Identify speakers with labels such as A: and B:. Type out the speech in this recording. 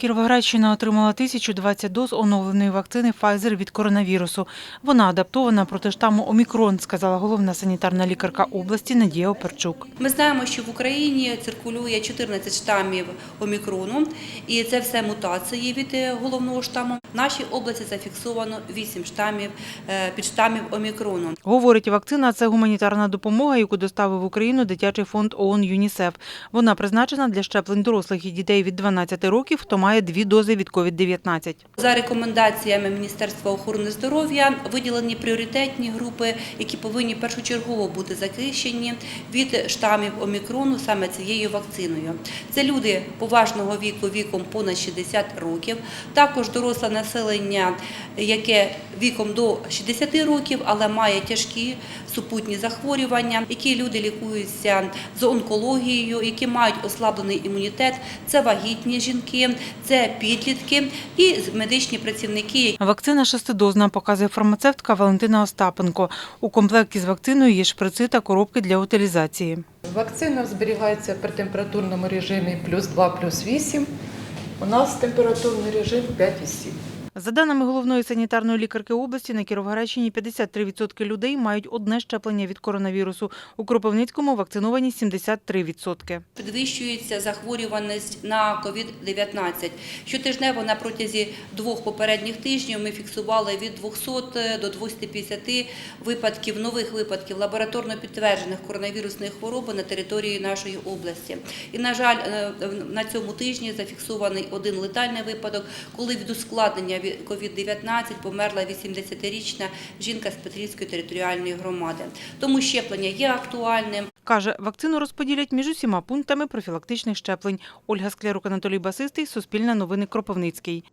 A: Кіровоградщина отримала 1020 доз оновленої вакцини Pfizer від коронавірусу. Вона адаптована проти штаму Омікрон, сказала головна санітарна лікарка області Надія Оперчук.
B: Ми знаємо, що в Україні циркулює 14 штамів омікрону, і це все мутації від е, головного штаму. В нашій області зафіксовано 8 штамів е, підштамів омікрону.
A: Говорить, вакцина – це гуманітарна допомога, яку доставив в Україну дитячий фонд ООН ЮНІСЕФ. Вона призначена для щеплень дорослих і дітей від 12 років, хто має дві дози від COVID-19.
B: За рекомендаціями Міністерства охорони здоров'я виділені пріоритетні групи, які повинні першочергово бути захищені від штамів омікрону саме цією вакциною. Це люди поважного віку, віком понад 60 років, також доросле населення, яке віком до 60 років, але має тяжкі супутні захворювання, які люди лікуються з онкологією, які мають ослаблений імунітет. Це вагітні жінки, це підлітки і медичні працівники,
A: Вакцина шестидозна, показує фармацевтка Валентина Остапенко. У комплекті з вакциною є шприци та коробки для утилізації.
C: Вакцина зберігається при температурному режимі плюс 2, плюс 8. У нас температурний режим 5,7.
A: За даними головної санітарної лікарки області, на Кіровоградщині 53% людей мають одне щеплення від коронавірусу. У Кропивницькому вакциновані 73%.
B: підвищується захворюваність на COVID-19. Щотижнево на протязі двох попередніх тижнів ми фіксували від 200 до 250 випадків, нових випадків лабораторно підтверджених коронавірусних хвороб на території нашої області. І, на жаль, е, на цьому тижні зафіксований один летальний випадок, коли від ускладнення від COVID-19 померла 80-річна жінка з Петрівської територіальної громади. Тому щеплення є актуальним.
A: Каже, вакцину розподілять між усіма пунктами профілактичних щеплень. Ольга Склярук, Анатолій Басистий, Суспільне новини Кропивницький.